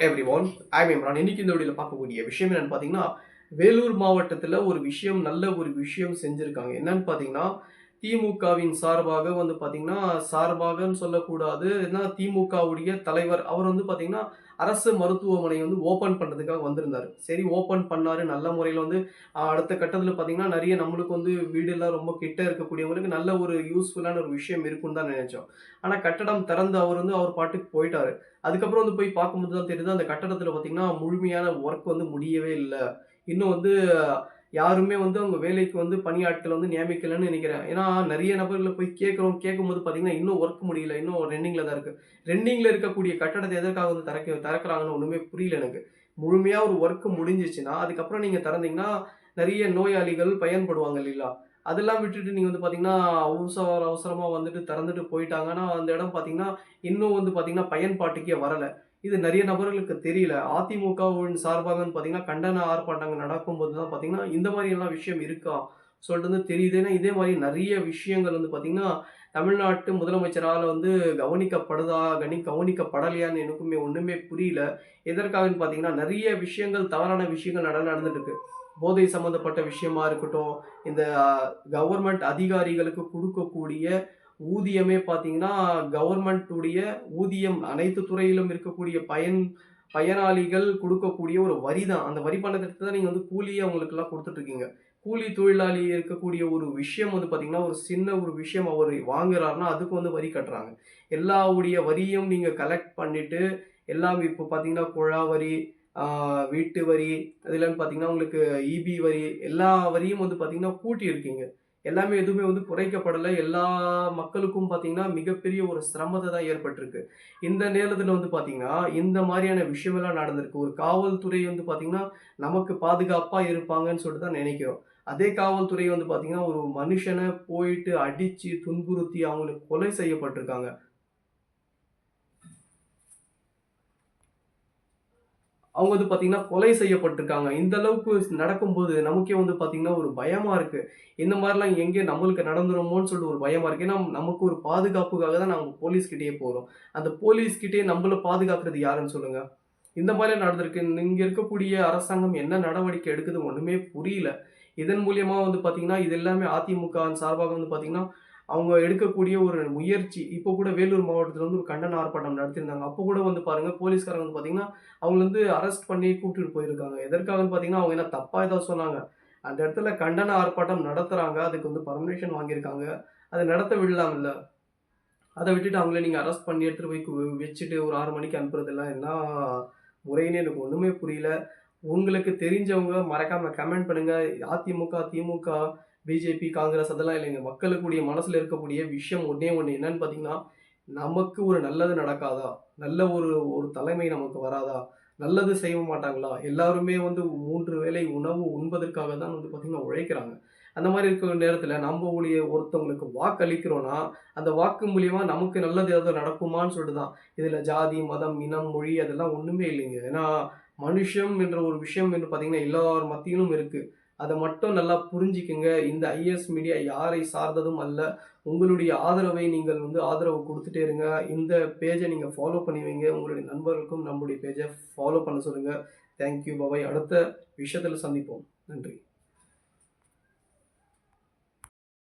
Every one ஐ இம்ரான் இன்னைக்கு இந்த வீடியோவில் பார்க்கக்கூடிய விஷயம் என்னன்னு பார்த்தீங்கன்னா வேலூர் மாவட்டத்தில் ஒரு விஷயம் நல்ல ஒரு விஷயம் செஞ்சுருக்காங்க. என்னன்னு பார்த்தீங்கன்னா திமுகவின் சார்பாக வந்து பார்த்தீங்கன்னா சார்பாகன்னு சொல்லக்கூடாது. ஏன்னா திமுகவுடைய தலைவர் அவர் வந்து பார்த்தீங்கன்னா அரசு மருத்துவமனை வந்து ஓப்பன் பண்ணுறதுக்காக வந்திருந்தார். சரி ஓப்பன் பண்ணார். நல்ல முறையில் வந்து அடுத்த கட்டத்தில் பார்த்தீங்கன்னா நிறைய நம்மளுக்கு வந்து வீடெல்லாம் ரொம்ப கிட்ட இருக்கக்கூடியவங்களுக்கு நல்ல ஒரு யூஸ்ஃபுல்லான ஒரு விஷயம் இருக்குன்னு தான் நினைச்சோம். ஆனால் கட்டடம் திறந்து அவர் வந்து அவர் பாட்டுக்கு போயிட்டாரு. அதுக்கப்புறம் வந்து போய் பார்க்கும்போது தான் தெரியுது அந்த கட்டடத்தில் பார்த்தீங்கன்னா முழுமையான ஒர்க் வந்து முடியவே இல்லை. இன்னும் வந்து யாருமே வந்து அவங்க வேலைக்கு வந்து பணியாட்கள் வந்து நியமிக்கலைன்னு நினைக்கிறேன். ஏன்னா நிறைய நபர்களை போய் கேட்குறோம் கேட்கும்போது பார்த்தீங்கன்னா இன்னும் ஒர்க் முடியல இன்னும் ரெண்டிங்கில் தான் இருக்குது ரெண்டிங்கில் இருக்கக்கூடிய கட்டடத்தை எதற்காக வந்து திறக்க திறக்கிறாங்கன்னு ஒன்றுமே புரியல எனக்கு. முழுமையாக ஒரு ஒர்க்கு முடிஞ்சிச்சுன்னா அதுக்கப்புறம் நீங்கள் திறந்தீங்கன்னா நிறைய நோயாளிகள் பயன்படுவாங்க இல்லைங்களா? அதெல்லாம் விட்டுட்டு நீங்கள் வந்து பார்த்தீங்கன்னா அவசர அவசரமாக வந்துட்டு திறந்துட்டு போயிட்டாங்கன்னா அந்த இடம் பார்த்தீங்கன்னா இன்னும் வந்து பார்த்தீங்கன்னா பயன்பாட்டுக்கே வரலை. இது நிறைய நபர்களுக்கு தெரியல. அதிமுகவின் சார்பாக வந்து பார்த்தீங்கன்னா கண்டன ஆர்ப்பாட்டங்கள் நடக்கும்போது தான் பார்த்தீங்கன்னா இந்த மாதிரி எல்லாம் விஷயம் இருக்கா? சொல்லிட்டு வந்து தெரியுது. ஏன்னா இதே மாதிரி நிறைய விஷயங்கள் வந்து பார்த்தீங்கன்னா தமிழ்நாட்டு முதலமைச்சரால் வந்து கவனிக்கப்படுதா கனி கவனிக்கப்படலையான்னு எனக்குமே ஒன்றுமே புரியல. எதற்காகன்னு பார்த்தீங்கன்னா நிறைய விஷயங்கள் தவறான விஷயங்கள் நட நடந்துட்டுருக்கு. போதை சம்மந்தப்பட்ட விஷயமா இருக்கட்டும் இந்த கவர்மெண்ட் அதிகாரிகளுக்கு கொடுக்கக்கூடிய ஊதியமே பார்த்தீங்கன்னா கவர்மெண்ட்டுடைய ஊதியம் அனைத்து துறையிலும் இருக்கக்கூடிய பயன் பயனாளிகள் கொடுக்கக்கூடிய ஒரு வரி தான் அந்த வரி பணத்தை தான் நீங்கள் வந்து கூலியை அவங்களுக்கெல்லாம் கொடுத்துட்ருக்கீங்க. கூலி தொழிலாளி இருக்கக்கூடிய ஒரு விஷயம் வந்து பார்த்தீங்கன்னா ஒரு சின்ன ஒரு விஷயம் அவர் வாங்குறாருன்னா அதுக்கு வந்து வரி கட்டுறாங்க. எல்லாவுடைய வரியும் நீங்கள் கலெக்ட் பண்ணிவிட்டு எல்லாம் இப்போ பார்த்தீங்கன்னா குழா வரி வீட்டு வரி அதுலன்னு பார்த்தீங்கன்னா உங்களுக்கு இபி வரி எல்லா வரியும் வந்து பார்த்திங்கன்னா கூட்டி இருக்கீங்க எல்லாமே எதுவுமே வந்து குறைக்கப்படலை. எல்லா மக்களுக்கும் பார்த்தீங்கன்னா மிகப்பெரிய ஒரு சிரமத்தை தான் ஏற்பட்டிருக்கு. இந்த நேரத்தில் வந்து பார்த்தீங்கன்னா இந்த மாதிரியான விஷயமெல்லாம் நடந்திருக்கு. ஒரு காவல்துறை வந்து பார்த்தீங்கன்னா நமக்கு பாதுகாப்பாக இருப்பாங்கன்னு சொல்லிட்டு தான் நினைக்கிறோம். அதே காவல்துறை வந்து பார்த்தீங்கன்னா ஒரு மனுஷனை போயிட்டு அடித்து துன்புறுத்தி அவங்களுக்கு கொலை செய்யப்பட்டிருக்காங்க. அவங்க வந்து பார்த்தீங்கன்னா கொலை செய்யப்பட்டிருக்காங்க. இந்த அளவுக்கு நடக்கும்போது நமக்கே வந்து பார்த்தீங்கன்னா ஒரு பயமாக இருக்குது இந்த மாதிரிலாம் எங்கே நம்மளுக்கு நடந்துருமோன்னு சொல்லிட்டு ஒரு பயமாக இருக்குது ஏன்னா நமக்கு ஒரு பாதுகாப்புக்காக தான் நம்ம போலீஸ்கிட்டேயே போகிறோம் அந்த போலீஸ்கிட்டயே நம்மள பாதுகாக்கிறது யாருன்னு சொல்லுங்கள் இந்த மாதிரி நடந்திருக்கு. இங்கே இருக்கக்கூடிய அரசாங்கம் என்ன நடவடிக்கை எடுக்குது ஒன்றுமே புரியல. இதன் மூலியமாக வந்து பார்த்திங்கன்னா இது எல்லாமே அதிமுக சார்பாக வந்து பார்த்தீங்கன்னா அவங்க எடுக்கக்கூடிய ஒரு முயற்சி. இப்போ கூட வேலூர் மாவட்டத்தில் வந்து ஒரு கண்டன ஆர்ப்பாட்டம் நடத்தியிருந்தாங்க அப்போ கூட வந்து பாருங்கள் போலீஸ்காரங்க வந்து பார்த்தீங்கன்னா அவங்கள வந்து அரெஸ்ட் பண்ணி கூப்பிட்டுட்டு போயிருக்காங்க. எதற்காகன்னு பார்த்தீங்கன்னா அவங்க என்ன தப்பாக ஏதாவது சொன்னாங்க. அந்த இடத்துல கண்டன ஆர்ப்பாட்டம் நடத்துகிறாங்க அதுக்கு வந்து பர்மிஷன் வாங்கியிருக்காங்க. அதை நடத்த விடலாம் இல்லை அதை விட்டுட்டு அவங்கள நீங்கள் அரெஸ்ட் பண்ணி எடுத்துகிட்டு போய் வச்சுட்டு ஒரு ஆறு மணிக்கு அனுப்புறதெல்லாம் என்ன முறைன்னு எனக்கு ஒன்றுமே புரியல. உங்களுக்கு தெரிஞ்சவங்க மறக்காமல் கமெண்ட் பண்ணுங்கள் அதிமுக திமுக பிஜேபி காங்கிரஸ் அதெல்லாம் இல்லைங்க. மக்களுக்குடைய மனசில் இருக்கக்கூடிய விஷயம் ஒன்றே ஒன்று என்னன்னு பார்த்தீங்கன்னா நமக்கு ஒரு நல்லது நடக்காதா? நல்ல ஒரு ஒரு தலைமை நமக்கு வராதா? நல்லது செய்ய மாட்டாங்களா? எல்லாருமே வந்து மூன்று வேளை உணவு உண்பதற்காக தான் வந்து பார்த்திங்கன்னா உழைக்கிறாங்க. அந்த மாதிரி இருக்கிற நேரத்தில் நம்ம ஊழிய ஒருத்தவங்களுக்கு வாக்கு அளிக்கிறோன்னா அந்த வாக்கு மூலியமா நமக்கு நல்லது ஏதாவது நடக்குமான்னு சொல்லிட்டு தான். இதில் ஜாதி மதம் இனம் மொழி அதெல்லாம் ஒன்றுமே இல்லைங்க. ஏன்னா மனுஷம் என்ற ஒரு விஷயம் என்று பார்த்தீங்கன்னா எல்லார் மத்தியிலும் இருக்குது அதை மட்டும் நல்லா புரிஞ்சுக்குங்க. இந்த ஐஎஸ் மீடியா யாரை சார்ந்ததும் அல்ல. உங்களுடைய ஆதரவை நீங்கள் வந்து ஆதரவு கொடுத்துட்டே இருங்க. இந்த பேஜை நீங்கள் ஃபாலோ பண்ணி வைங்க. உங்களுடைய நண்பர்களுக்கும் நம்முடைய பேஜை ஃபாலோ பண்ண சொல்லுங்கள் தேங்க்யூ பாபாய் அடுத்த விஷயத்தில் சந்திப்போம். நன்றி.